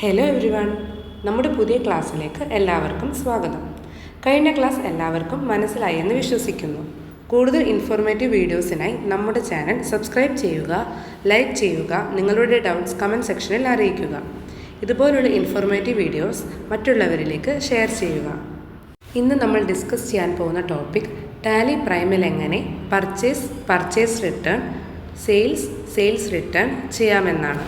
Hello every one നമ്മുടെ പുതിയ ക്ലാസ്സിലേക്ക് എല്ലാവർക്കും സ്വാഗതം. കഴിഞ്ഞ ക്ലാസ് എല്ലാവർക്കും മനസ്സിലായി എന്ന് വിശ്വസിക്കുന്നു. കൂടുതൽ ഇൻഫോർമേറ്റീവ് വീഡിയോസിനായി നമ്മുടെ ചാനൽ സബ്സ്ക്രൈബ് ചെയ്യുക ലൈക്ക് ചെയ്യുക നിങ്ങളുടെ ഡൗട്ട്സ് കമന്റ് സെക്ഷനിൽ അറിയിക്കുക. ഇതുപോലുള്ള ഇൻഫോർമേറ്റീവ് വീഡിയോസ് മറ്റുള്ളവരിലേക്ക് ഷെയർ ചെയ്യുക. ഇന്ന് നമ്മൾ ഡിസ്കസ് ചെയ്യാൻ പോകുന്ന ടോപ്പിക് ടാലി പ്രൈമിൽ എങ്ങനെ purchase purchase return sales sales return ചെയ്യാമെന്നാണ്.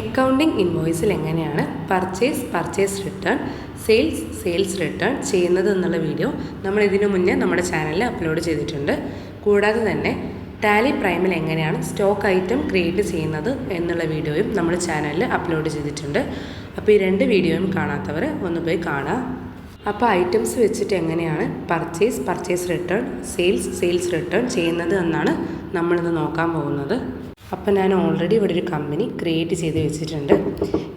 അക്കൗണ്ടിംഗ് ഇൻവോയ്സിൽ എങ്ങനെയാണ് purchase purchase return sales sales return ചെയ്യുന്നത് എന്നുള്ള വീഡിയോ നമ്മൾ ഇതിനു മുന്നേ നമ്മുടെ ചാനലിൽ അപ്ലോഡ് ചെയ്തിട്ടുണ്ട്. കൂടാതെ തന്നെ ടാലി പ്രൈമിൽ എങ്ങനെയാണ് സ്റ്റോക്ക് ഐറ്റം ക്രിയേറ്റ് ചെയ്യുന്നത് എന്നുള്ള വീഡിയോയും നമ്മൾ ചാനലിൽ അപ്ലോഡ് ചെയ്തിട്ടുണ്ട്. അപ്പോൾ ഈ രണ്ട് വീഡിയോയും കാണാത്തവർ ഒന്ന് പോയി കാണുക അപ്പോൾ ഐറ്റംസ് വെച്ചിട്ട് എങ്ങനെയാണ് purchase purchase return sales sales return ചെയ്യുന്നത് എന്നാണ് നമ്മളിന്ന് നോക്കാൻ പോകുന്നത്. അപ്പോൾ ഞാൻ ഓൾറെഡി ഇവിടെ ഒരു കമ്പനി ക്രിയേറ്റ് ചെയ്ത് വെച്ചിട്ടുണ്ട്.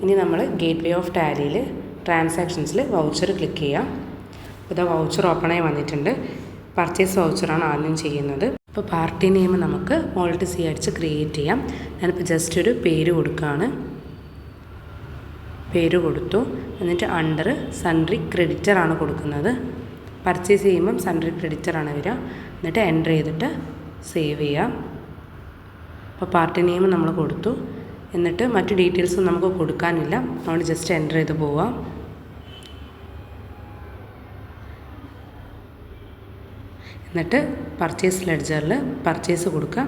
ഇനി നമ്മൾ ഗേറ്റ് വേ ഓഫ് ടാലിയിൽ ട്രാൻസാക്ഷൻസിൽ വൗച്ചർ ക്ലിക്ക് ചെയ്യാം. അപ്പോൾ ഇതാ വൗച്ചർ ഓപ്പണായി വന്നിട്ടുണ്ട്. പർച്ചേസ് വൗച്ചറാണ് ആദ്യം ചെയ്യുന്നത്. അപ്പോൾ പാർട്ടി നെയിം നമുക്ക് ഓൾട്ട് സി അടിച്ച് ക്രിയേറ്റ് ചെയ്യാം. ഞാനിപ്പോൾ ജസ്റ്റ് ഒരു പേര് കൊടുക്കുകയാണ് പേര് കൊടുത്തു. എന്നിട്ട് അണ്ടർ സൺട്രി ക്രെഡിറ്റർ ആണ് കൊടുക്കുന്നത്. പർച്ചേസ് ചെയ്യുമ്പം സൺട്രി ക്രെഡിറ്റർ ആണ് വരിക. എന്നിട്ട് എന്റർ ചെയ്തിട്ട് സേവ് ചെയ്യാം. അപ്പോൾ പാർട്ടി നെയിം നമ്മൾ കൊടുത്തു. എന്നിട്ട് മറ്റു ഡീറ്റെയിൽസും നമുക്ക് കൊടുക്കാനില്ല. അതുകൊണ്ട് ജസ്റ്റ് എന്റർ ചെയ്ത് പോവാം. എന്നിട്ട് പർച്ചേസ് ലെഡ്ജറിൽ പർച്ചേസ് കൊടുക്കുക.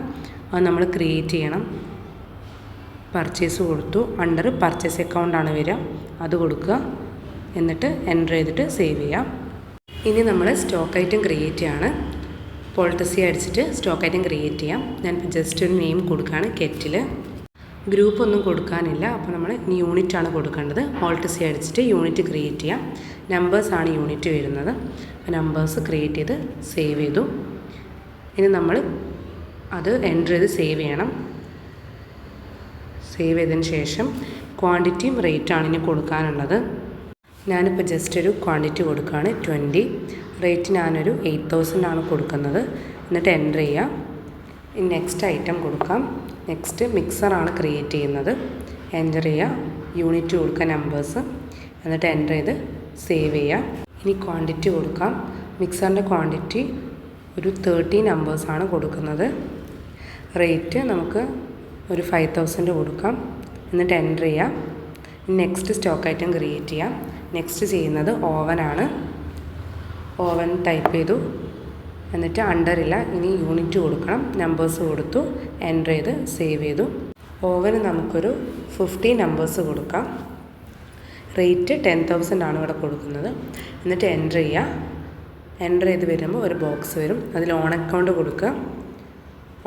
അത് നമ്മൾ ക്രിയേറ്റ് ചെയ്യണം. പർച്ചേസ് കൊടുത്തു. അണ്ടർ പർച്ചേസ് അക്കൗണ്ടാണ് വരിക. അത് കൊടുക്കുക. എന്നിട്ട് എന്റർ ചെയ്തിട്ട് സേവ് ചെയ്യാം. ഇനി നമ്മൾ സ്റ്റോക്ക് ഐറ്റം ക്രിയേറ്റ് ചെയ്യാണ്. പോളിട്ടസി അടിച്ചിട്ട് സ്റ്റോക്ക് ഐറ്റം ക്രിയേറ്റ് ചെയ്യാം. ഞാൻ ജസ്റ്റ് ഒരു നെയിം കൊടുക്കുകയാണ് കെറ്റിൽ ഗ്രൂപ്പ് ഒന്നും കൊടുക്കാനില്ല അപ്പോൾ നമ്മൾ യൂണിറ്റ് ആണ് കൊടുക്കേണ്ടത്. ഓൾട്ടസി അടിച്ചിട്ട് യൂണിറ്റ് ക്രിയേറ്റ് ചെയ്യാം. നമ്പേഴ്സാണ് യൂണിറ്റ് വരുന്നത്. നമ്പേഴ്സ് ക്രിയേറ്റ് ചെയ്ത് സേവ് ചെയ്തു. ഇനി നമ്മൾ അത് എന്റർ ചെയ്ത് സേവ് ചെയ്യണം. സേവ് ചെയ്തതിന് ശേഷം ക്വാണ്ടിറ്റിയും റേറ്റാണ് ഇനി കൊടുക്കാനുള്ളത്. ഞാനിപ്പോൾ ജസ്റ്റ് ഒരു ക്വാണ്ടിറ്റി കൊടുക്കുകയാണ് ട്വന്റി റേറ്റ് ഞാനൊരു എയ്റ്റ് തൗസൻഡ് ആണ് കൊടുക്കുന്നത്. എന്നിട്ട് എന്റർ ചെയ്യാം. ഇനി നെക്സ്റ്റ് ഐറ്റം കൊടുക്കാം. നെക്സ്റ്റ് മിക്സറാണ് ക്രിയേറ്റ് ചെയ്യുന്നത്. എന്റർ ചെയ്യുക യൂണിറ്റ് കൊടുക്കുക നമ്പേഴ്സ്. എന്നിട്ട് എന്റർ ചെയ്ത് സേവ് ചെയ്യാം. ഇനി ക്വാണ്ടിറ്റി കൊടുക്കാം. മിക്സറിന്റെ ക്വാണ്ടിറ്റി ഒരു തേർട്ടി നമ്പേഴ്സാണ് കൊടുക്കുന്നത്. റേറ്റ് നമുക്ക് ഒരു ഫൈവ് തൗസൻഡ് കൊടുക്കാം. എന്നിട്ട് എന്റർ ചെയ്യാം. നെക്സ്റ്റ് സ്റ്റോക്ക് ഐറ്റം ക്രിയേറ്റ് ചെയ്യാം. നെക്സ്റ്റ് ചെയ്യുന്നത് ഓവനാണ്. ഓവൻ ടൈപ്പ് ചെയ്തു. എന്നിട്ട് അണ്ടറില്ല ഇനി യൂണിറ്റ് കൊടുക്കണം. നമ്പേഴ്സ് കൊടുത്തു. എന്റർ ചെയ്ത് സേവ് ചെയ്തു. ഓവന് നമുക്കൊരു ഫിഫ്റ്റി നമ്പേഴ്സ് കൊടുക്കാം. റേറ്റ് ടെൻ തൗസൻഡ് ആണ് ഇവിടെ കൊടുക്കുന്നത്. എന്നിട്ട് എന്റർ ചെയ്യുക എന്റർ ചെയ്ത് വരുമ്പോൾ ഒരു ബോക്സ് വരും. അതിൽ ഓൺ അക്കൗണ്ട് കൊടുക്കുക.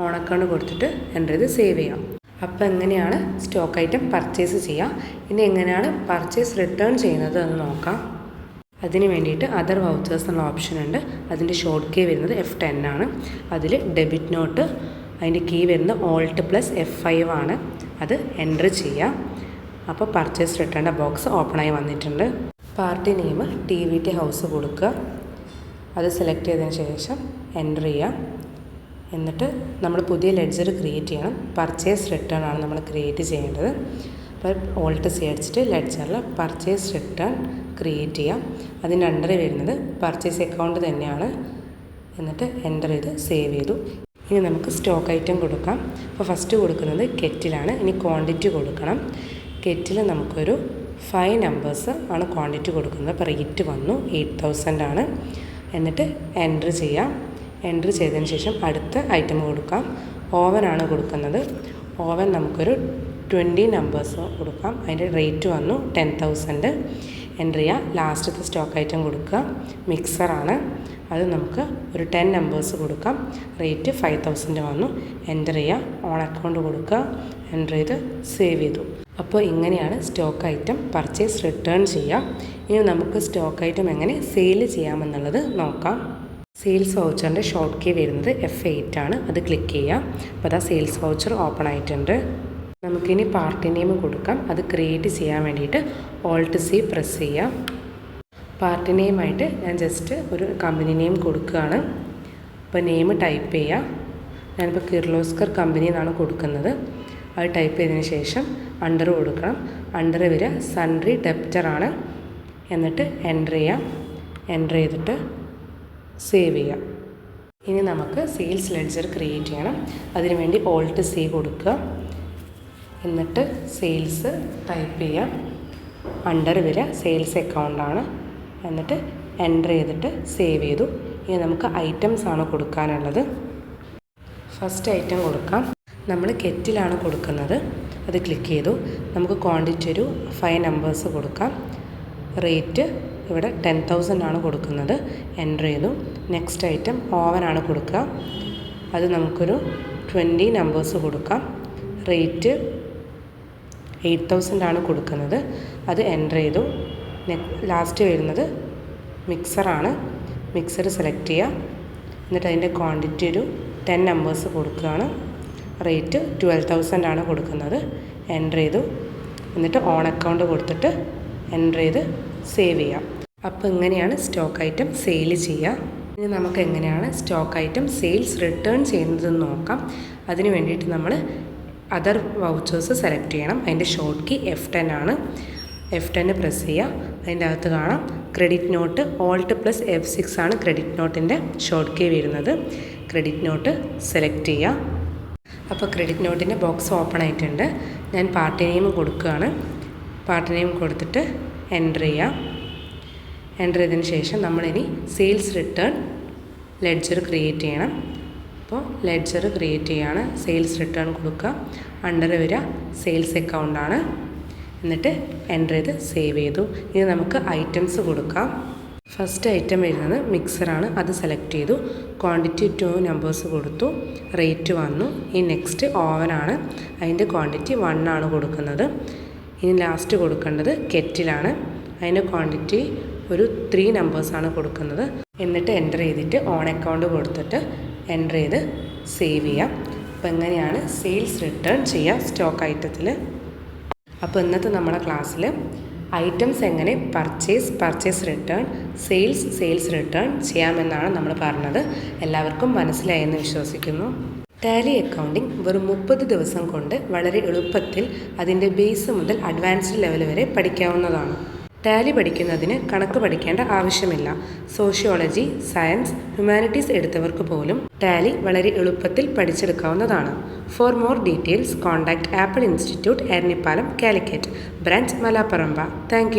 ഓൺ അക്കൗണ്ട് കൊടുത്തിട്ട് എന്റർ ചെയ്ത് സേവ് ചെയ്യാം. അപ്പോൾ എങ്ങനെയാണ് സ്റ്റോക്ക് ഐറ്റം പർച്ചേസ് ചെയ്യുക ഇനി എങ്ങനെയാണ് പർച്ചേസ് റിട്ടേൺ ചെയ്യുന്നത് എന്ന് നോക്കാം. അതിന് വേണ്ടിയിട്ട് അതർ വൗച്ചേഴ്സ് എന്നുള്ള ഓപ്ഷൻ ഉണ്ട്. അതിന്റെ ഷോർട്ട് കീ വരുന്നത് എഫ് ടെൻ ആണ്. അതിൽ ഡെബിറ്റ് നോട്ട് അതിന്റെ കീ വരുന്നത് ഓൾട്ട് പ്ലസ് എഫ് ഫൈവ് ആണ്. അത് എന്റർ ചെയ്യാം. അപ്പോൾ പർച്ചേസ് റിട്ടേണിന്റെ ബോക്സ് ഓപ്പണായി വന്നിട്ടുണ്ട്. Party name T V T house കൊടുക്കുക. അത് സെലക്ട് ചെയ്തതിന് ശേഷം എന്റർ ചെയ്യാം. എന്നിട്ട് നമ്മൾ പുതിയ ലെഡ്ജർ ക്രിയേറ്റ് ചെയ്യണം. പർച്ചേസ് റിട്ടേൺ ആണ് നമ്മൾ ക്രിയേറ്റ് ചെയ്യേണ്ടത്. അപ്പോൾ ഓൾട്ട് സി അടിച്ചിട്ട് ലെഡ്ജറിൽ പർച്ചേസ് റിട്ടേൺ ക്രിയേറ്റ് ചെയ്യാം. അതിന്റെ അണ്ടർ വരുന്നത് പർച്ചേസ് അക്കൗണ്ട് തന്നെയാണ്. എന്നിട്ട് എന്റർ ചെയ്ത് സേവ് ചെയ്തു. ഇനി നമുക്ക് സ്റ്റോക്ക് ഐറ്റം കൊടുക്കാം. അപ്പോൾ ഫസ്റ്റ് കൊടുക്കുന്നത് കെറ്റിലാണ് ഇനി ക്വാണ്ടിറ്റി കൊടുക്കണം. കെറ്റിൽ നമുക്കൊരു ഫൈവ് നമ്പേഴ്സ് ആണ് ക്വാണ്ടിറ്റി കൊടുക്കുന്നത്. അപ്പോൾ റേറ്റ് വന്നു. എയ്റ്റ് തൗസൻഡ് ആണ്. എന്നിട്ട് എന്റർ ചെയ്യാം. എന്റർ ചെയ്തതിന് ശേഷം അടുത്ത ഐറ്റം കൊടുക്കാം. ഓവനാണ് കൊടുക്കുന്നത്. ഓവൻ നമുക്കൊരു ട്വന്റി നമ്പേഴ്സ് കൊടുക്കാം. അതിന്റെ റേറ്റ് വന്നു ടെൻ തൗസൻഡ് എന്റർ ചെയ്യുക ലാസ്റ്റത്തെ സ്റ്റോക്ക് ഐറ്റം കൊടുക്കുക. മിക്സറാണ് അത് നമുക്ക് ഒരു ടെൻ നമ്പേഴ്സ് കൊടുക്കാം. റേറ്റ് ഫൈവ് തൗസൻഡ് വന്നു. എന്റർ ചെയ്യുക ഓൺ അക്കൗണ്ട് കൊടുക്കുക. എന്റർ ചെയ്ത് സേവ് ചെയ്തു. അപ്പോൾ ഇങ്ങനെയാണ് സ്റ്റോക്ക് ഐറ്റം പർച്ചേസ് റിട്ടേൺ ചെയ്യാം. ഇനി നമുക്ക് സ്റ്റോക്ക് ഐറ്റം എങ്ങനെ സെയിൽ ചെയ്യാമെന്നുള്ളത് നോക്കാം. സെയിൽസ് വൗച്ചറിന്റെ ഷോർട്ട് കീ വരുന്നത് എഫ് എയ്റ്റ് ആണ്. അത് ക്ലിക്ക് ചെയ്യാം. അപ്പോൾ അതാ സെയിൽസ് വൗച്ചർ ഓപ്പൺ ആയിട്ടുണ്ട്. നമുക്കിനി പാർട്ടി നെയിം കൊടുക്കാം. അത് ക്രിയേറ്റ് ചെയ്യാൻ വേണ്ടിയിട്ട് ഓൾട്ട് സി പ്രസ് ചെയ്യാം. പാർട്ടി നെയിമായിട്ട് ഞാൻ ജസ്റ്റ് ഒരു കമ്പനി നെയിം കൊടുക്കുകയാണ്. അപ്പോൾ നെയിം ടൈപ്പ് ചെയ്യാം. ഞാനിപ്പോൾ കിർലോസ്കർ കമ്പനി എന്നാണ് കൊടുക്കുന്നത്. അത് ടൈപ്പ് ചെയ്തതിന് ശേഷം അണ്ടർ കൊടുക്കണം. അണ്ടർ വരിക സൺറി ഡെപ്റ്ററാണ് എന്നിട്ട് എന്റർ ചെയ്യാം. എന്റർ ചെയ്തിട്ട് സേവ് ചെയ്യാം. ഇനി നമുക്ക് സെയിൽസ് ലെഡ്ജർ ക്രിയേറ്റ് ചെയ്യണം. അതിനുവേണ്ടി ഓൾട്ട് സി കൊടുക്കുക. എന്നിട്ട് സെയിൽസ് ടൈപ്പ് ചെയ്യാം. അണ്ടർ വരിക സെയിൽസ് അക്കൗണ്ടാണ് എന്നിട്ട് എന്റർ ചെയ്തിട്ട് സേവ് ചെയ്തു. ഇനി നമുക്ക് ഐറ്റംസ് ആണ് കൊടുക്കാനുള്ളത്. ഫസ്റ്റ് ഐറ്റം കൊടുക്കാം. നമ്മൾ കെറ്റിലാണ് കൊടുക്കുന്നത്. അത് ക്ലിക്ക് ചെയ്തു. നമുക്ക് ക്വാണ്ടിറ്റി ഒരു ഫൈവ് നമ്പേഴ്സ് കൊടുക്കാം. റേറ്റ് ഇവിടെ ടെൻ തൗസൻഡ് ആണ് കൊടുക്കുന്നത്. എന്റർ ചെയ്തു. നെക്സ്റ്റ് ഐറ്റം ഓവനാണ് കൊടുക്കുക. അത് നമുക്കൊരു ട്വന്റി നമ്പേഴ്സ് കൊടുക്കാം. റേറ്റ് എയ്റ്റ് തൗസൻഡ് ആണ് കൊടുക്കുന്നത്. അത് എന്റർ ചെയ്തു. ലാസ്റ്റ് വരുന്നത് മിക്സറാണ് മിക്സർ സെലക്ട് ചെയ്യുക. എന്നിട്ട് അതിന്റെ ക്വാണ്ടിറ്റി ഒരു ടെൻ നമ്പേഴ്സ് കൊടുക്കുകയാണ്. റേറ്റ് ട്വൽവ് തൗസൻഡ് ആണ് കൊടുക്കുന്നത്. എന്റർ ചെയ്തു. എന്നിട്ട് ഓൺ അക്കൗണ്ട് കൊടുത്തിട്ട് എന്റർ ചെയ്ത് സേവ് ചെയ്യാം അപ്പോൾ ഇങ്ങനെയാണ് സ്റ്റോക്ക് ഐറ്റം സെയിൽ ചെയ്യുക. ഇനി നമുക്ക് എങ്ങനെയാണ് സ്റ്റോക്ക് ഐറ്റം സെയിൽസ് റിട്ടേൺ ചെയ്യുന്നതെന്ന് നോക്കാം. അതിന് വേണ്ടിയിട്ട് നമ്മൾ അതർ വൗച്ചേഴ്സ് സെലക്ട് ചെയ്യണം. അതിന്റെ ഷോർട്ട് കീ എഫ് ടെൻ ആണ്. എഫ് ടെന്ന് പ്രസ് ചെയ്യുക. അതിന്റെ അകത്ത് കാണാം. Credit note alt plus F six ആണ് ക്രെഡിറ്റ് നോട്ടിന്റെ ഷോർട്ട് കീ വരുന്നത്. ക്രെഡിറ്റ് നോട്ട് സെലക്ട് ചെയ്യുക. അപ്പോൾ ക്രെഡിറ്റ് നോട്ടിന്റെ ബോക്സ് ഓപ്പൺ ആയിട്ടുണ്ട്. ഞാൻ പാർട്ടി നെയിം കൊടുക്കുകയാണ്. പാർട്ടി നെയിം കൊടുത്തിട്ട് എന്റർ ചെയ്യാം എന്റർ ചെയ്തതിന് ശേഷം നമ്മളിനി സെയിൽസ് റിട്ടേൺ ലെഡ്ജർ ക്രിയേറ്റ് ചെയ്യണം. അപ്പോൾ ലെഡ്ജർ ക്രിയേറ്റ് ചെയ്യാണ്. സെയിൽസ് റിട്ടേൺ കൊടുക്കുക. അണ്ടർ വരിക. സെയിൽസ് അക്കൗണ്ടാണ് എന്നിട്ട് എന്റർ ചെയ്ത് സേവ് ചെയ്തു. ഇനി നമുക്ക് ഐറ്റംസ് കൊടുക്കാം. ഫസ്റ്റ് ഐറ്റം വരുന്നത് മിക്സറാണ് അത് സെലക്ട് ചെയ്തു. ക്വാണ്ടിറ്റി ടു നമ്പേഴ്സ് കൊടുത്തു. റേറ്റ് വന്നു. ഈ നെക്സ്റ്റ് ഓവനാണ് അതിന്റെ ക്വാണ്ടിറ്റി വൺ ആണ് കൊടുക്കുന്നത്. ഇനി ലാസ്റ്റ് കൊടുക്കേണ്ടത് കെറ്റിലാണ് അതിന്റെ ക്വാണ്ടിറ്റി ഒരു ത്രീ നമ്പേഴ്സാണ് കൊടുക്കുന്നത്. എന്നിട്ട് എന്റർ ചെയ്തിട്ട് ഓൺ അക്കൗണ്ട് കൊടുത്തിട്ട് എന്റർ ചെയ്ത് സേവ് ചെയ്യാം. അപ്പോൾ എങ്ങനെയാണ് സെയിൽസ് റിട്ടേൺ ചെയ്യുക സ്റ്റോക്ക് ഐറ്റത്തിൽ അപ്പോൾ ഇന്നത്തെ നമ്മുടെ ക്ലാസ്സിൽ ഐറ്റംസ് എങ്ങനെ purchase purchase return sales sales return ചെയ്യാമെന്നാണ് നമ്മൾ പറഞ്ഞത്. എല്ലാവർക്കും മനസ്സിലായെന്ന് വിശ്വസിക്കുന്നു. ടാലി അക്കൗണ്ടിംഗ് വെറും മുപ്പത് ദിവസം കൊണ്ട് വളരെ എളുപ്പത്തിൽ അതിന്റെ ബേസ് മുതൽ അഡ്വാൻസ്ഡ് ലെവൽ വരെ പഠിക്കാവുന്നതാണ്. ടാലി പഠിക്കുന്നതിന് കണക്ക് പഠിക്കേണ്ട ആവശ്യമില്ല. സോഷ്യോളജി സയൻസ് ഹ്യൂമാനിറ്റീസ് എടുത്തവർക്ക് പോലും ടാലി വളരെ എളുപ്പത്തിൽ പഠിച്ചെടുക്കാവുന്നതാണ്. For more details contact Apple Institute Eranhipalam Calicut. Branch Malaparamba. Thank